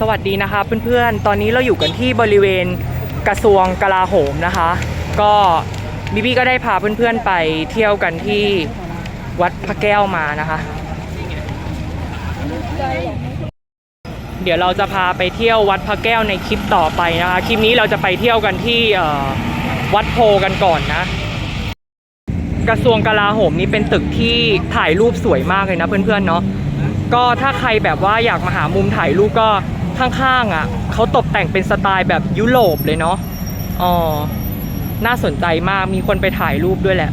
สวัสดีนะคะเพื่อนๆ ตอนนี้เราอยู่กันที่บริเวณกระทรวงกลาโหมนะคะ ก็บิบี้ก็ได้พาเพื่อนๆไปเที่ยวกันที่วัดพระแก้วมานะคะ เดี๋ยวเราจะพาไปเที่ยววัดพระแก้วในคลิปต่อไปนะคะ คลิปนี้เราจะไปเที่ยวกันที่วัดโพกันก่อนนะ กระทรวงกลาโหมนี่เป็นตึกที่ถ่ายรูปสวยมากเลยนะเพื่อนๆเนาะก็ถ้าใครแบบว่าอยากมาหามุมถ่ายรูปก็ ข้างๆอะเขาตกแต่งเป็นสไตล์แบบยุโรปเลยเนาะอ๋อน่าสนใจมากมีคนไปถ่ายรูปด้วยแหละ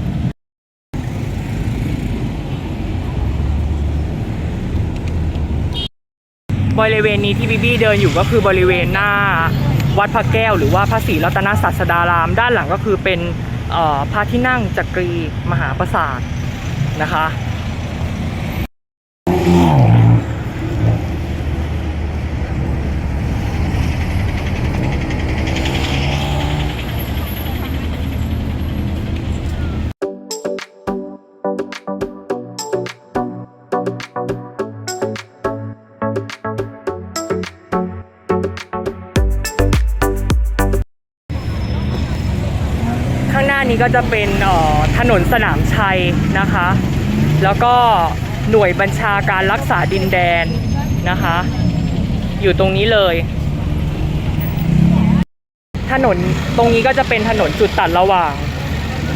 บริเวณนี้ที่บีบี้เดินอยู่ก็คือบริเวณหน้าวัดพระแก้วหรือว่าพระศรีรัตนศาสดาราม ด้านหลังก็คือเป็นพระที่นั่งจักรีมหาปราสาทนะคะ ก็จะเป็นถนนสนามชัยนะคะ แล้วก็หน่วยบัญชาการรักษาดินแดนนะคะ อยู่ตรงนี้เลย ถนนตรงนี้ก็จะเป็นถนนจุดตัดระหว่าง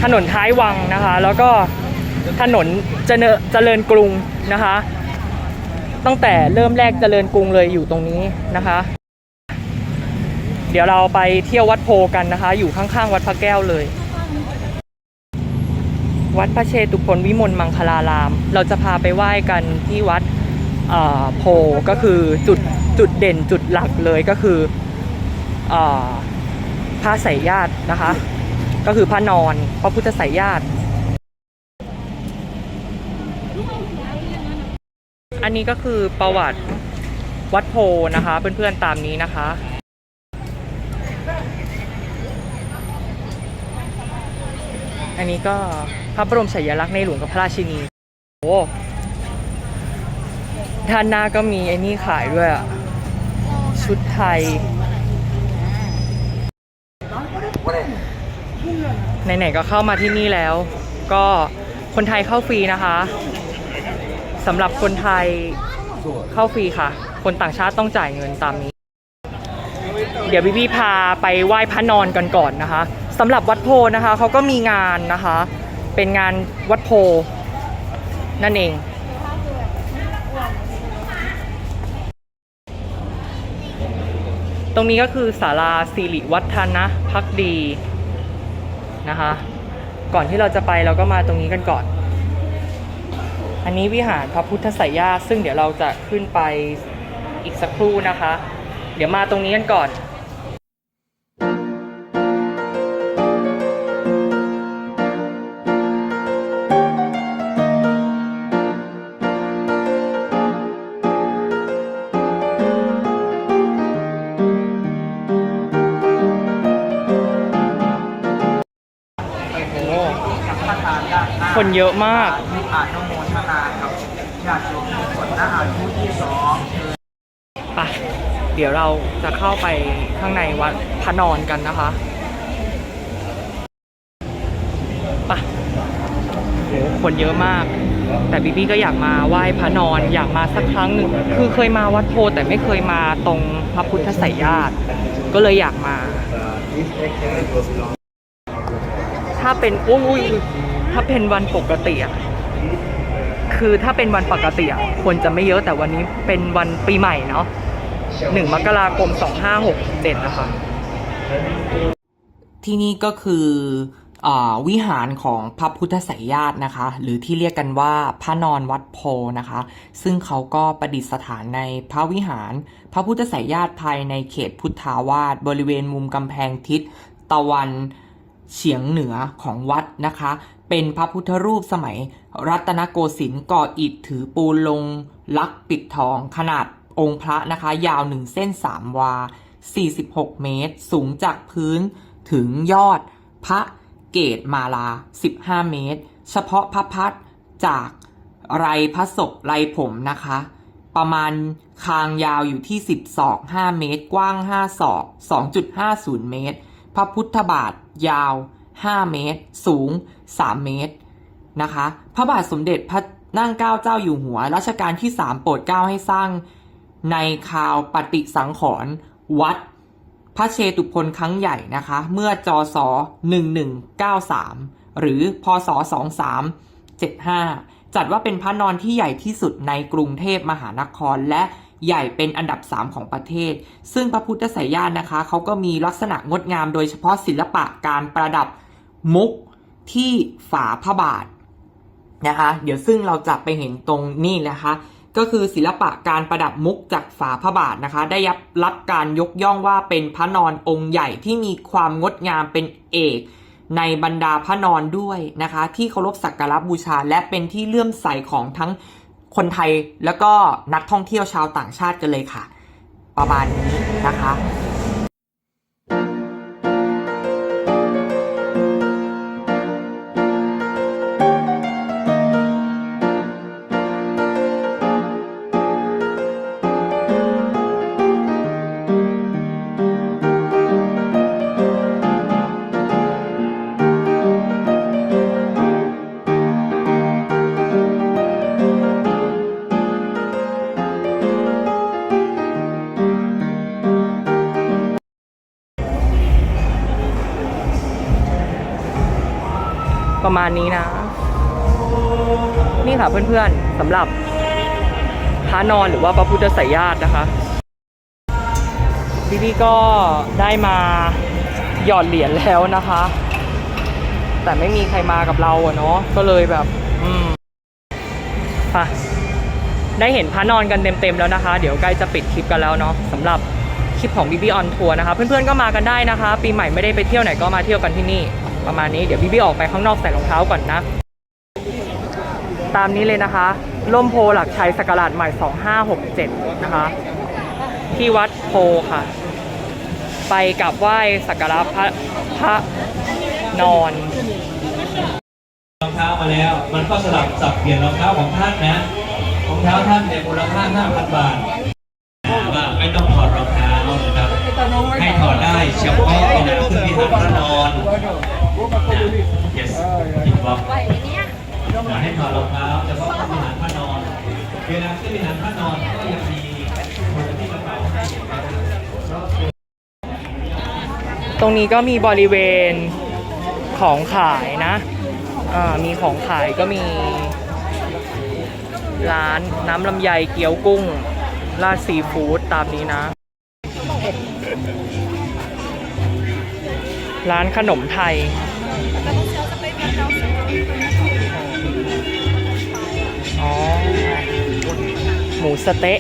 ถนนท้ายวังนะคะ แล้วก็ถนนเจเนเจริญกรุงนะคะ ตั้งแต่เริ่มแรกเจริญกรุงเลยอยู่ตรงนี้นะคะ เดี๋ยวเราไปเที่ยววัดโพกันนะคะ อยู่ข้างๆ วัดพระแก้วเลย วัดพระเชตุพนวิมลมังคลาราม เราจะพาไปไหว้กันที่วัดโพก็คือจุดจุดเด่นจุดหลักเลยก็คืออพระสายญาตินะคะ ก็คือพระนอนพระพุทธสายญาติ อันนี้ก็คือประวัติวัดโพนะคะ เพื่อนๆตามนี้นะคะอันนี้ก็ พระบรมฉายาลักษณ์ในหลวงกับพระราชินีโอ้ด้านหน้าก็มีไอ้นี่ขายด้วยอะชุดไทย ไหนๆก็เข้ามาที่นี่แล้ว ก็คนไทยเข้าฟรีนะคะสำหรับคนไทยเข้าฟรีค่ะ คนต่างชาติต้องจ่ายเงินตามนี้ เดี๋ยวพี่พี่พาไปไหว้พระนอนกันก่อนนะคะสำหรับวัดโพนะคะเขาก็มีงานนะคะ เป็นงานวัดโพนั่นเอง ตรงนี้ก็คือศาลาสิริวัฒนะพักดีนะคะ ก่อนที่เราจะไปเราก็มาตรงนี้กันก่อน อันนี้วิหารพระพุทธไสยาซึ่งเดี๋ยวเราจะขึ้นไปอีกสักครู่นะคะ เดี๋ยวมาตรงนี้กันก่อน คนเยอะมาก อานุโมทนากับญาติโยมทุกคนนะอายุที่สองไปเดี๋ยวเราจะเข้าไปข้างในวัดพระนอนกันนะคะไปโหคนเยอะมาก แต่บีบี้ก็อยากมาไหว้พระนอนอยากมาสักครั้งหนึ่งคือเคยมาวัดโพธิ์แต่ไม่เคยมาตรงพระพุทธไสยญาติ ก็เลยอยากมา ถ้าเป็นอุ้ยอุ้ย ถ้าเป็นวันปกติอะคือถ้าเป็นวันปกติอะคนจะไม่เยอะแต่วันนี้เป็นวันปีใหม่เนาะหนึ่งมกราคม2567นะคะ ที่นี่ก็คืออวิหารของพระพุทธไสยญาตินะคะ หรือที่เรียกกันว่าพระนอนวัดโพนะคะ ซึ่งเขาก็ประดิษฐานในพระวิหาร พระพุทธไสยญาติภายในเขตพุทธาวาสบริเวณมุมกำแพงทิศตะวันเฉียงเหนือของวัดนะคะ เป็นพระพุทธรูปสมัย รัตนโกสินทร์ก่ออิฐถือปูนลง ลักปิดทองขนาดองค์พระนะคะ ยาวหนึ่งเส้นสามวา 46 เมตร สูงจากพื้นถึงยอดพระเกตมาลา 15 เมตร เฉพาะพระพัดจากไรพระศพไรผมนะคะ ประมาณคางยาวอยู่ที่ 10 ศอก 5 เมตร กว้าง 5 ศอก 2.50 เมตร พระพุทธบาทยาว 5 เมตร สูง 3 เมตรนะคะ พระบาทสมเด็จพระนั่งเกล้าเจ้าอยู่หัวรัชกาลที่ 3 โปรดเกล้าให้สร้างในคราวปฏิสังขรณ์วัดพระเชตุพนครั้งใหญ่นะคะ เมื่อจศ1193 หรือพศ 2375 จัดว่าเป็นพระนอนที่ใหญ่ที่สุดในกรุงเทพมหานครและใหญ่เป็นอันดับ 3 ของประเทศ ซึ่งพระพุทธไสยญาณนะคะ เขาก็มีลักษณะงดงามโดยเฉพาะศิลปะการประดับมุก ที่ฝาพระบาทนะคะ เดี๋ยวซึ่งเราจะไปเห็นตรงนี่นะคะ ก็คือศิลปะการประดับมุกจากฝาพระบาทนะคะ ได้รับรับการยกย่องว่าเป็นพระนอนองค์ใหญ่ที่มีความงดงามเป็นเอกในบรรดาพระนอนด้วยนะคะ ที่เคารพสักการะบูชา และเป็นที่เลื่อมใสของทั้งคนไทยแล้วก็นักท่องเที่ยวชาวต่างชาติกันเลยค่ะ ประมาณนี้นะคะ ณนี้นะ นี่ค่ะเพื่อนๆสำหรับพระนอนหรือว่าพระพุทธไสยญาตินะคะพี่ๆก็ได้มาหยอดเหรียญแล้วนะคะ แต่ไม่มีใครมากับเราอะเนาะก็เลยแบบ อืมค่ะได้เห็นพระนอนกันเต็มๆแล้วนะคะ เดี๋ยวใกล้จะปิดคลิปกันแล้วเนาะสำหรับคลิปของ BB on Tour นะคะ เพื่อนๆก็มากันได้นะคะ ปีใหม่ไม่ได้ไปเที่ยวไหนก็มาเที่ยวกันที่นี่ ประมาณนี้เดี๋ยว BB ออกไปข้างนอกใส่รองเท้าก่อนนะ ตามนี้เลยนะคะ ร่มโพหลักชัยสกราชใหม่ 2567 นะคะ ที่วัดโพค่ะ ไปกับไหว้สักการะพระพระนอนรองเท้ามาแล้ว มันก็สลับสับเปลี่ยนรองเท้าของท่านนะรองเท้าท่านเนี่ยมูลค่า5,000 บาทว่าไม่ต้องถอดรองเท้านะครับให้ถอดได้เฉพาะขณะขึ้นวิหารพระนอนนะ yes ผิดบอก อย่าให้ถอดรองเท้าเฉพาะขึ้นวิหารพระนอนเวลาขึ้นวิหารพระนอนก็ยังมีคนที่กระเป๋าให้ตรงนี้ก็มีบริเวณของขายนะอ่ามีของขายก็มี ร้านน้ำลำไยเกี๊ยวกุ้งราดซีฟู้ดตามนี้นะ ร้านขนมไทย หมูสเต๊ะ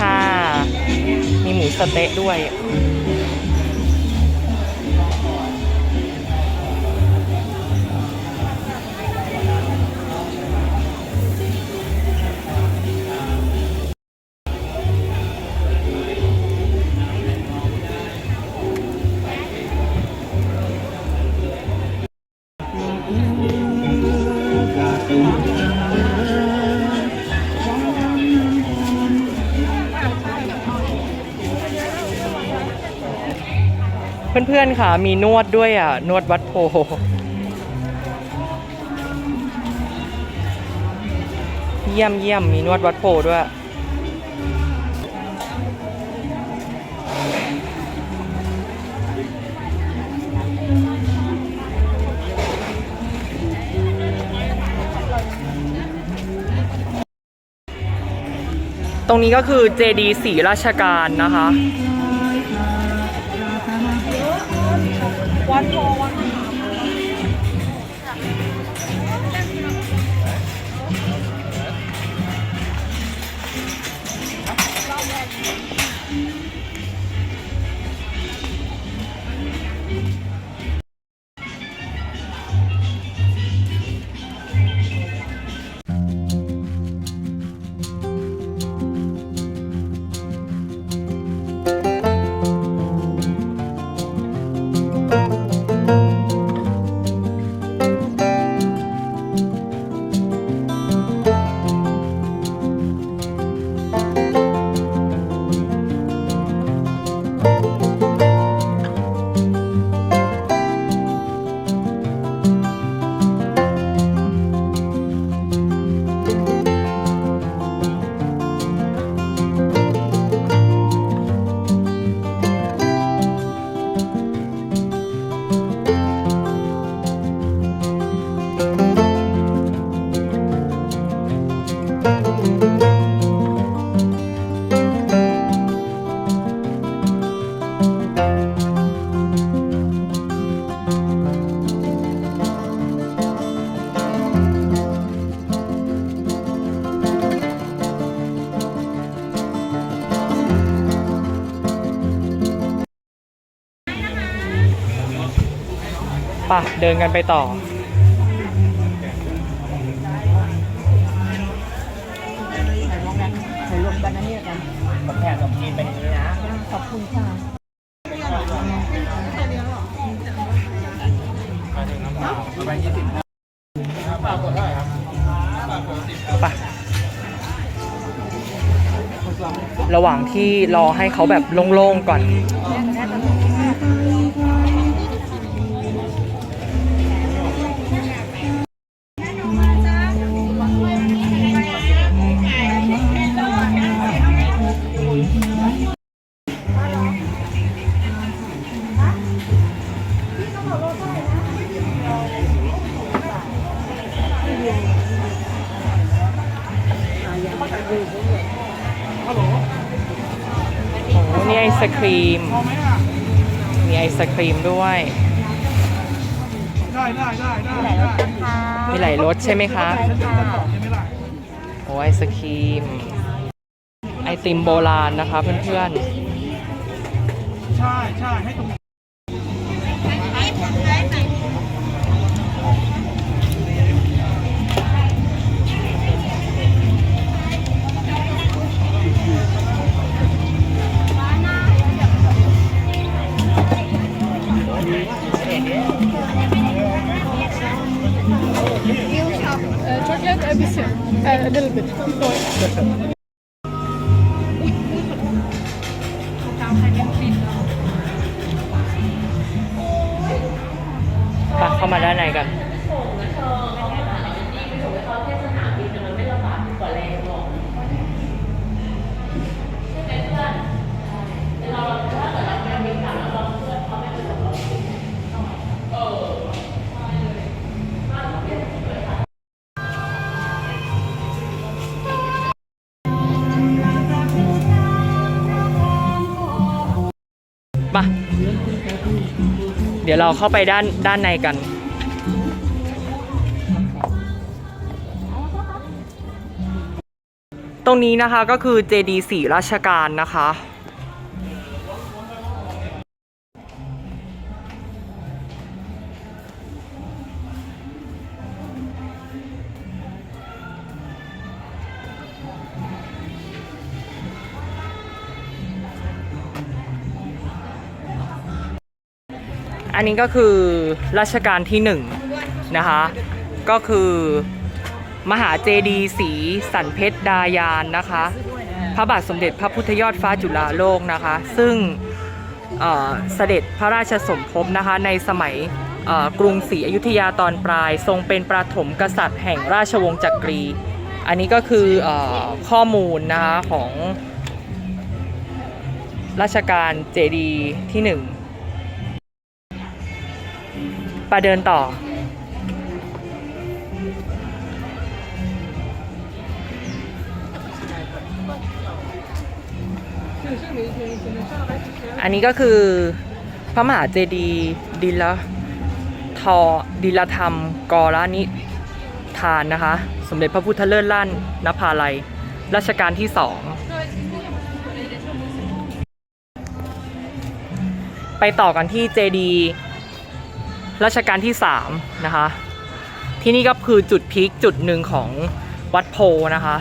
ค่ะ มีหมูสเต๊ะด้วย เพื่อนๆค่ะ มีนวดด้วยอะ นวดวัดโพเยี่ยมเยี่ยมมีนวดวัดโพด้วย ตรงนี้ก็คือเจดีศรีราชการนะคะ วันทอง ปเดินกันไปต่อ ที่รอให้เขาแบบโล่งๆก่อน รีมด้วย ได้ได้ได้ได้ไหนรถกันค่ะมีหลายรสใช่ไหมคะใช่ค่ะโอ้ไอศครีม ไอติมโบราณนะคะเพื่อนใช่ใช่ให้ตรง มาเดี๋ยวเราเข้าไปด้านด้านในกัน ตรงนี้นะคะก็คือเจดีสีราชการนะคะ อันนี้ก็คือรัชกาลที่หนึ่งนะคะ ก็คือมหาเจดีย์สีสันเพชรดายานนะคะ พระบาทสมเด็จพระพุทธยอดฟ้าจุฬาโลกนะคะ ซึ่งเสด็จพระราชสมภพนะคะในสมัยกรุงศรีอยุธยาตอนปลาย ทรงเป็นประถมกษัตริย์แห่งราชวงศ์จักรี อันนี้ก็คืออข้อมูลนะคะของราชการเจดีที่หนึ่ง ไปเดินต่อ อันนี้ก็คือพระมหาเจดีย์ดิลทอดิลธรรมกรนิทานนะคะ สมเด็จพระพุทธเลิศลั่นนภาลัยรัชกาลที่สองไปต่อกันที่เจดีย์ รัชกาลที่3นะคะ ที่นี่ก็คือจุดพีคจุดหนึ่งของวัดโพนะคะ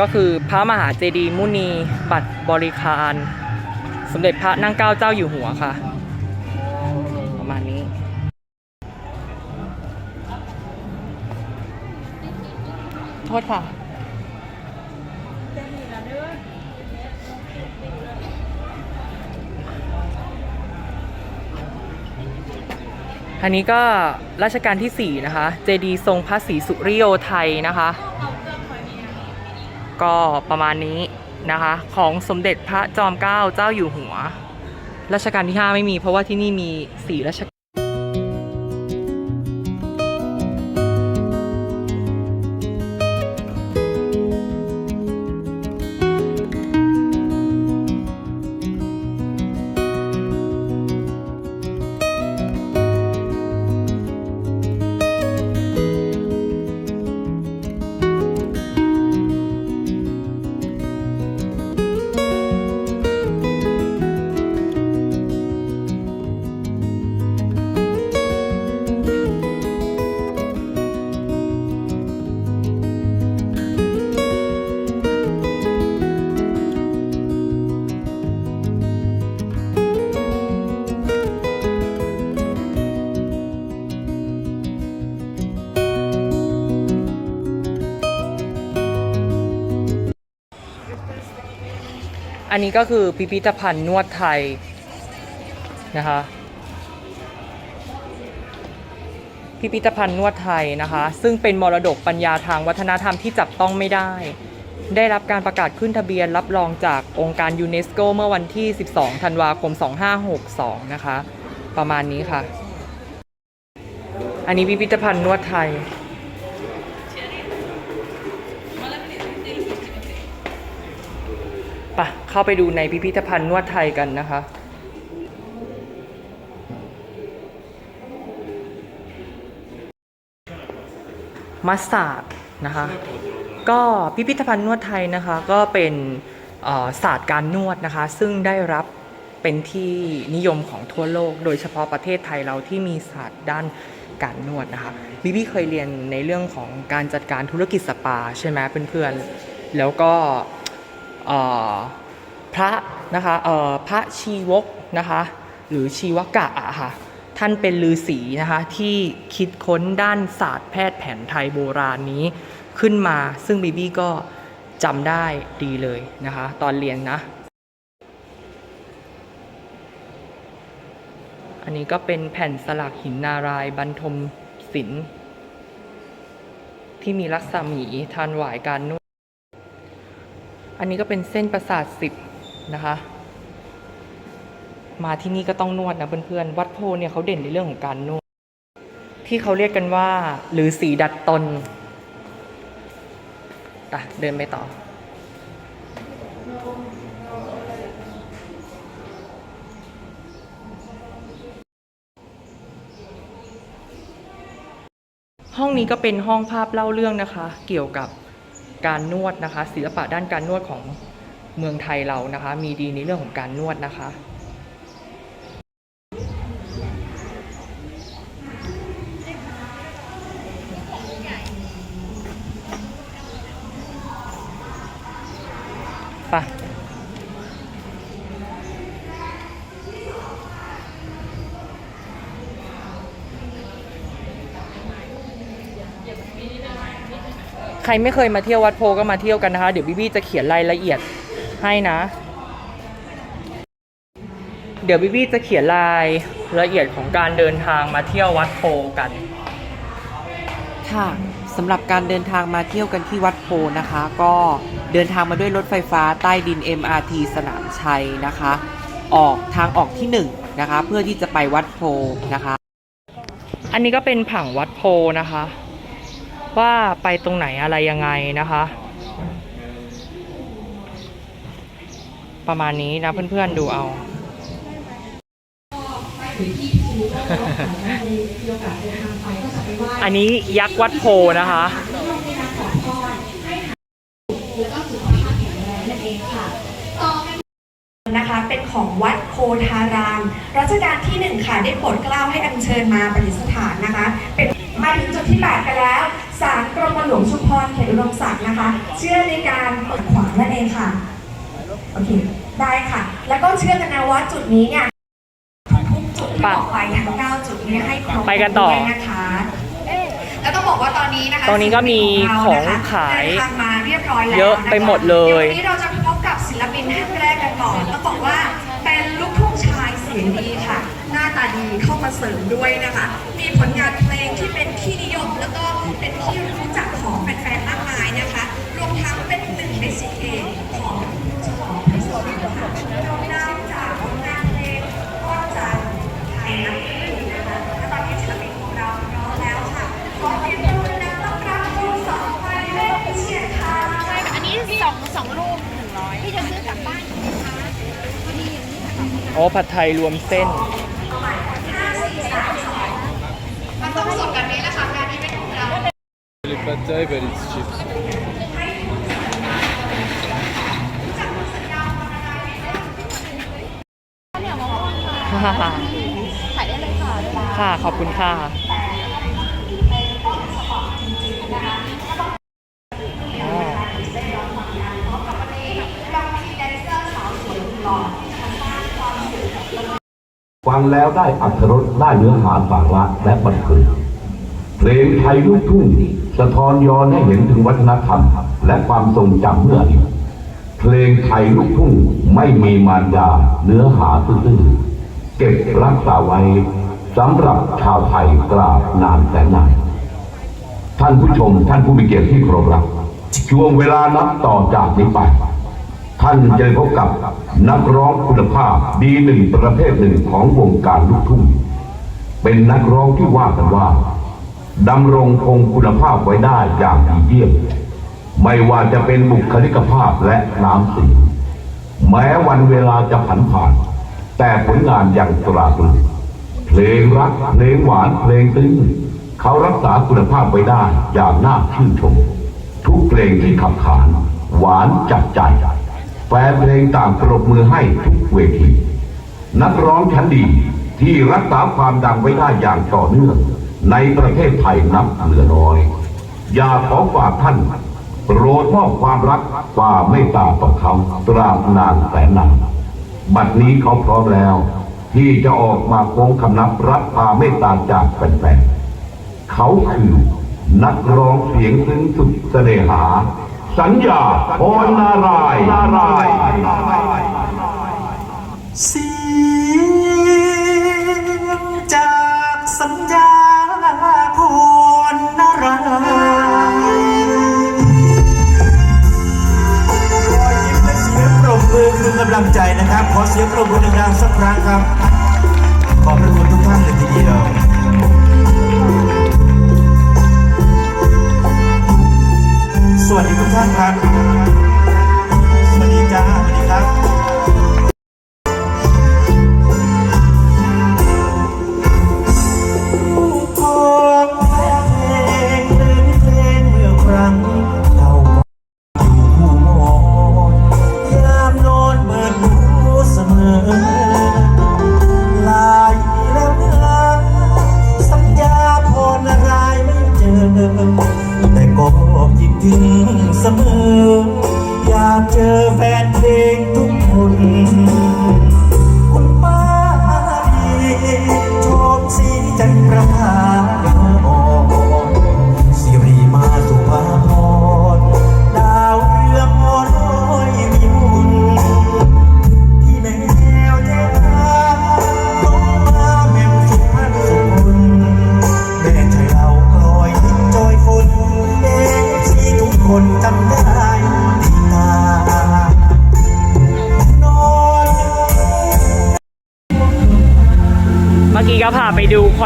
ก็คือพระมหาเจดีย์มุนีบัตรบริคาร สมเด็จพระนั่งเกล้าเจ้าอยู่หัวค่ะ ประมาณนี้โทษค่ะ อันนี้ก็รัชกาลที่ 4 นะคะเจดีย์ทรงพระศรีสุริโยไทยนะคะ ก็ประมาณนี้นะคะ ของสมเด็จพระจอมเกล้าเจ้าอยู่หัวรัชกาลที่ 5 ไม่มีเพราะว่าที่นี่มีสีรัช นี้ก็คือพิพิธภัณฑ์นวดไทยนะคะพิพิธภัณฑ์นวดไทยนะคะ ซึ่งเป็นมรดกปัญญาทางวัฒนธรรมที่จับต้องไม่ได้ ได้รับการประกาศขึ้นทะเบียนรับรองจากองค์การยูเนสโกเมื่อวันที่ 12 ธันวาคม 2562 นะคะ ประมาณนี้ค่ะ อันนี้พิพิธภัณฑ์นวดไทย ปะเข้าไปดูในพิพิธภัณฑ์นวดไทยกันนะคะ มัสตาร์ดนะคะ ก็พิพิธภัณฑ์นวดไทยนะคะก็เป็นศาสตร์การนวดนะคะ ซึ่งได้รับเป็นที่นิยมของทั่วโลก โดยเฉพาะประเทศไทยเราที่มีศาสตร์ด้านการนวดนะคะบิบี้เคยเรียนในเรื่องของการจัดการธุรกิจสปาใช่ไหมเพื่อนๆแล้วก็ พระนะคะพระชีวกนะคะหรือชีวกะอะค่ะท่านเป็นฤาษีนะคะที่คิดค้นด้านศาสตร์แพทย์แผนไทยโบราณนี้ขึ้นมาซึ่งบีบี้ก็จำได้ดีเลยนะคะตอนเรียนนะ อันนี้ก็เป็นแผ่นสลักหินนารายบรรทมศิลป์ที่มีลักษมีทานหวายการนวด อันนี้ก็เป็นเส้นประสาทสิบนะคะ มาที่นี่ก็ต้องนวดนะเพื่อนๆ วัดโพเนี่ยเขาเด่นในเรื่องของการนวด ที่เขาเรียกกันว่า หรือสีดัดตนอะเดินไปต่อห้องนี้ก็เป็นห้องภาพเล่าเรื่องนะคะ เกี่ยวกับ การนวดนะคะ ศิลปะด้านการนวดของเมืองไทยเรานะคะ มีดีในเรื่องของการนวดนะคะ ใครไม่เคยมาเที่ยววัดโพก็มาเที่ยวกันนะคะ เดี๋ยวบิบี้จะเขียนรายละเอียดให้นะ เดี๋ยวบิบี้จะเขียนรายละเอียดของการเดินทางมาเที่ยววัดโพกัน ค่ะสำหรับการเดินทางมาเที่ยวกันที่วัดโพนะคะ ก็เดินทางมาด้วยรถไฟฟ้าใต้ดิน MRT สนามชัยนะคะ ออกทางออกที่1นงนะคะ เพื่อที่จะไปวัดโพนะคะ อันนี้ก็เป็นผังวัดโพนะคะ ว่าไปตรงไหนอะไรยังไงนะคะ ประมาณนี้นะเพื่อนๆดูเอาอันนี้ยักษ์วัดโพนะคะ นะคะเป็นของวัดโพธารามรัชกาลที่หนึ่งค่ะได้โปรดเกล้าให้อัญเชิญมาประดิษฐานนะคะ เป็นมาถึงจุดที่ 8 กันแล้ว ศาลกรมหลวงชุมพรเขตอุดมศักดิ์นะคะ เชื่อในการเปิดขวางนั่นเองค่ะ โอเค ได้ค่ะ แล้วก็เชื่อกันนะว่าจุดนี้เนี่ยทุกจุดที่บอกไปทั้ง9จุดนี้ให้ครบไปกันต่อด้วยนะคะแล้วต้องบอกว่าตอนนี้นะคะตรงนี้ก็มีของขายเดินทางมาเรียบร้อยแล้วเยอะไปหมดเลยดี๋ววันนี้เราจะพบกับศิลปินท่านแรกกันก่อนต้องบอกว่าาตาดีเข้ามาเสริมด้วยนะคะ มีผลงานเพลงที่เป็นที่นิยม แล้วก็เป็นที่รู้จักของแฟนๆมากมายนะคะ รวมทั้งเป็นหนึ่งในสิบเพลงของเจ้าของเพลงสดค่ะเราได้จากผลงานเพลงก็จะไทยนักเพลงนะคะและตอนนี้ศิลปินของเราพร้อมแล้วค่ะ ขอเสียงปรบมือดังต้อนรับคุณสองไปเล่นเชียร์ค่ะอันนี้สองสองลูกหนึ่งร้อยพี่จะซื้อกลับบ้านไหมคะพอดีอย่างนี้ค่ะโอ้ผัดไทยรวมเส้นมันต้องสดแบบนี้แหละค่ะงานนี้เป็นของเรา Really pad thai, but it's cheap. ค่ะถ่ายได้เลยค่ะค่ะ ขอบคุณค่ะอ๋อฟังแล้วได้อัธรสได้เนื้อหาสาระและบันเทิง เพลงไทยลูกทุ่งสะท้อนย้อนให้เห็นถึงวัฒนธรรม และความทรงจำเมื่อดีเพลงไทยลูกทุ่งไม่มีมารยาเนื้อหาซื่อๆเก็บรักษาไว้สำหรับชาวไทยกราบนานแสนนานท่านผู้ชมท่านผู้มีเกียรติที่เคารพรักช่วงเวลานับต่อจากนี้ไป ท่านจะพบกับนักร้องคุณภาพดีหนึ่งประเภทหนึ่งของวงการลูกทุ่งเป็นนักร้องที่ว่ากันว่า ดำรงคงคุณภาพไว้ได้อย่างดีเยี่ยม ไม่ว่าจะเป็นบุคลิกภาพและน้ำเสียงแม้วันเวลาจะผันผ่าน แต่ผลงานยังตราตรึงเพลงรักเพลงหวานเพลงซึ้งเขารักษาคุณภาพไว้ได้อย่างน่าชื่นชม ทุกเพลงที่ขับขาน หวานจับใจ แฟนเพลงต่างปรบมือให้ทุกเวที นักร้องชั้นดีที่รักษาความดังไว้ได้อย่างต่อเนื่อง ในประเทศไทยนับเหลือน้อย อยากขอฝากท่านโปรดมอบความรักความเมตตาต่อเขาตราบนานแสนนานบัดนี้เขาพร้อมแล้ว ที่จะออกมาโค้งคำนับรับความเมตตาจากแฟนๆเขาคือนักร้องเสียงซึ้งสุดเสน่หา สัญญาพรนารายนารายเสียงจากสัญญาันารายณ์รอยยิ้มและเสียงปรบมือคือกำลังใจนะครับ ขอเสียงปรบมือดังๆสักครั้งครับ ขอบพระคุณทุกท่านเลยทีเดียวสวัสดีทุกท่านครับ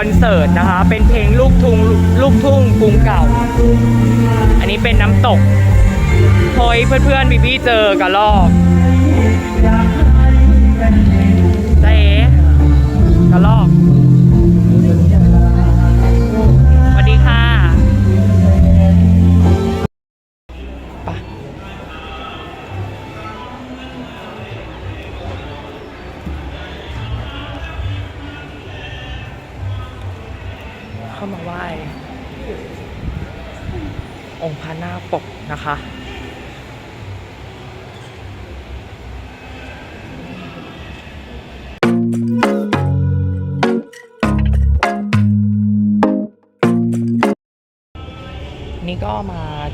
อนเสิร์ตนะคะ เป็นเพลงลูกทุ่งลูกทุ่งกรุงเก่า อันนี้เป็นน้ำตกโอยเพื่อนๆพี่ๆเจอกระลอกเจ๊กระลอก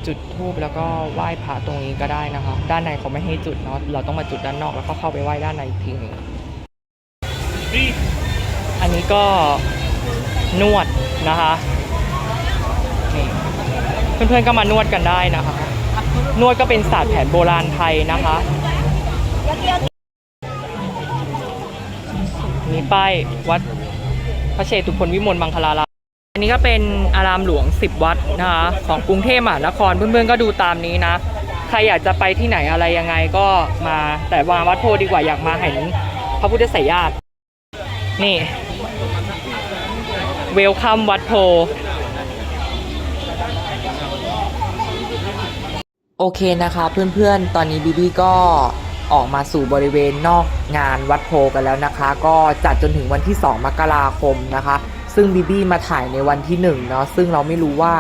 จุดธูปแล้วก็ไหว้พระตรงนี้ก็ได้นะคะ ด้านในเขาไม่ให้จุดเนาะเราต้องมาจุดด้านนอกแล้วก็เข้าไปไหว้ด้านในอีกทีหนึ่งอันนี้ก็นวดนะคะนี่เพื่อนๆก็มานวดกันได้นะคะ นวดก็เป็นศาสตร์แผนโบราณไทยนะคะมีป้ายวัดพระเชตุพนวิมลมังคลารา อันนี้ก็เป็นอารามหลวง 10 วัดนะคะของกรุงเทพมหานครเพื่อนๆก็ดูตามนี้นะ ใครอยากจะไปที่ไหนอะไรยังไงก็มาแต่มาวัดโพดีกว่าอยากมาเห็นพระพุทธสยญาตินี่เวลคัมวัดโพโอเคนะคะเพื่อนๆ ตอนนี้บีบีก็ออกมาสู่บริเวณนอกงานวัดโพกันแล้วนะคะ ก็จัดจนถึงวันที่ 2 มกราคมนะคะ ซึ่งบีบีมาถ่ายในวันที่1เนาะซึ่งเราไม่รู้ว่า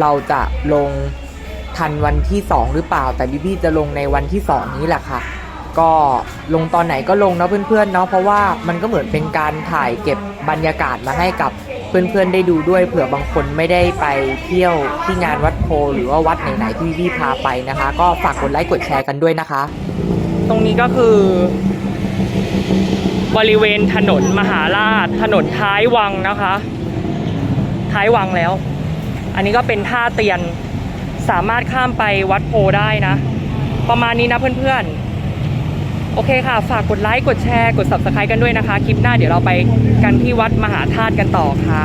เราจะลงทันวันที่ 2 หรือเปล่า แต่บีบีจะลงในวันที่ 2 นี้แหละค่ะ ก็ลงตอนไหนก็ลงเนาะเพื่อนๆเนาะเพราะว่ามันก็เหมือนเป็นการถ่ายเก็บบรรยากาศมาให้กับเพื่อนๆได้ดูด้วยเผื่อบางคนไม่ได้ไปเที่ยวที่งานวัดโพหรือว่าวัดไหนๆที่พี่ๆพาไปนะคะ ก็ฝากกดไลค์กดแชร์กันด้วยนะคะ ตรงนี้ก็คือ บริเวณถนนมหาราช ถนนท้ายวังนะคะ ท้ายวังแล้ว อันนี้ก็เป็นท่าเตียนสามารถข้ามไปวัดโพได้นะ ประมาณนี้นะเพื่อนๆ โอเคค่ะ ฝากกดไลค์กดแชร์กด subscribe กันด้วยนะคะ คลิปหน้าเดี๋ยวเราไปกันที่วัดมหาธาตุกันต่อค่ะ